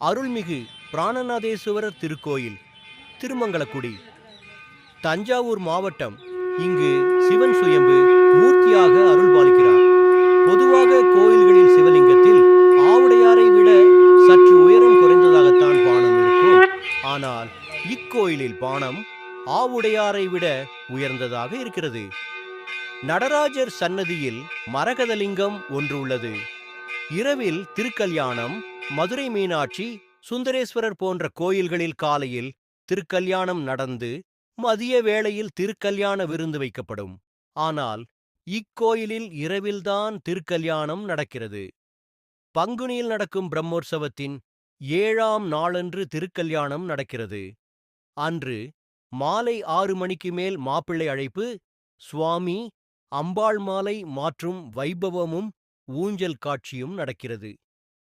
அருள்மிகு பிராணநாதேஸ்வரர் திருக்கோயில் திருமங்கலக்குடி தஞ்சாவூர் மாவட்டம். இங்கு சிவன் சுயம்பு மூர்த்தியாக அருள் பாலிக்கிறார் பொதுவாக கோயில்களில் சிவலிங்கத்தில் ஆவுடையாரை விட சற்று உயரம் குறைந்ததாகத்தான் பானம் இருக்கும். ஆனால் இக்கோயிலில் பானம் ஆவுடையாரை விட உயர்ந்ததாக இருக்கிறது. நடராஜர் சன்னதியில் மரகதலிங்கம் ஒன்று உள்ளது. இரவில் திருக்கல்யாணம் மதுரை மீனாட்சி சுந்தரேஸ்வரர் போன்ற கோயில்களில் காலையில் திருக்கல்யாணம் நடந்து மதிய வேளையில் திருக்கல்யாண விருந்து வைக்கப்படும். ஆனால் இக்கோயிலில் இரவில்தான் திருக்கல்யாணம் நடக்கிறது. பங்குனியில் நடக்கும் பிரம்மோற்சவத்தின் ஏழாம் நாளன்று திருக்கல்யாணம் நடக்கிறது. அன்று மாலை ஆறு மணிக்கு மேல் மாப்பிள்ளை அழைப்பு சுவாமி அம்பாள் மாலை மாற்றும் வைபவமும் ஊஞ்சல் காட்சியும் நடக்கிறது.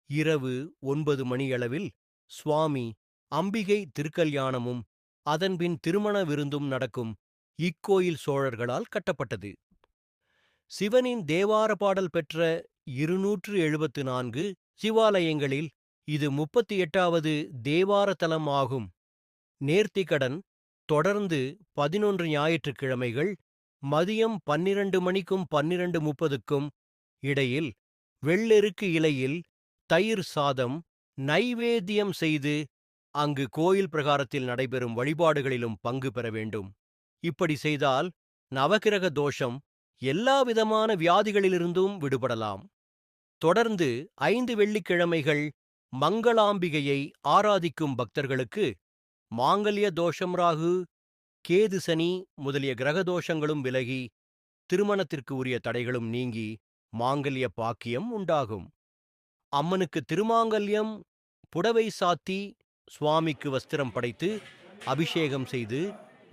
இரவு ஒன்பது மணியளவில் சுவாமி அம்பிகை திருக்கல்யாணமும் அதன்பின் திருமண விருந்தும் நடக்கும் இக்கோயில் சோழர்களால் கட்டப்பட்டது. சிவனின் தேவார பாடல் பெற்ற இருநூற்று எழுபத்து நான்கு சிவாலயங்களில் இது முப்பத்தி எட்டாவது தேவார தலம் ஆகும். நேர்த்திக்கடன் தொடர்ந்து பதினொன்று ஞாயிற்றுக்கிழமைகள் மதியம் பன்னிரண்டு மணிக்கும் பன்னிரண்டு முப்பதுக்கும் இடையில் வெள்ளெருக்கு இலையில் தயிர் சாதம் நைவேத்தியம் செய்து அங்கு கோயில் பிரகாரத்தில் நடைபெறும் வழிபாடுகளிலும் பங்கு பெற வேண்டும். இப்படி செய்தால் நவகிரக தோஷம் எல்லா விதமான வியாதிகளிலிருந்தும் விடுபடலாம். தொடர்ந்து ஐந்து வெள்ளிக்கிழமைகள் மங்களாம்பிகையை ஆராதிக்கும் பக்தர்களுக்கு மாங்கல்ய தோஷம் ராகு கேது சனி முதலிய கிரக தோஷங்களும் விலகி திருமணத்திற்கு உரிய தடைகளும் நீங்கி மாங்கல்ய பாக்கியம் உண்டாகும். அம்மனுக்கு திருமாங்கல்யம் புடவை சாத்தி சுவாமிக்கு வஸ்திரம் படைத்து அபிஷேகம் செய்து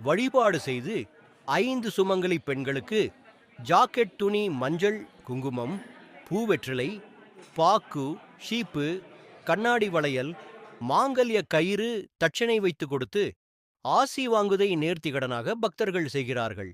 வழிபாடு செய்து ஐந்து சுமங்கலி பெண்களுக்கு ஜாக்கெட் துணி மஞ்சள் குங்குமம் பூவெற்றிலை பாக்கு ஷீப்பு கண்ணாடி வளையல் மாங்கல்ய கயிறு தட்சணை வைத்து கொடுத்து ஆசி வாங்குதை நேர்த்திகடனாக பக்தர்கள் செய்கிறார்கள்.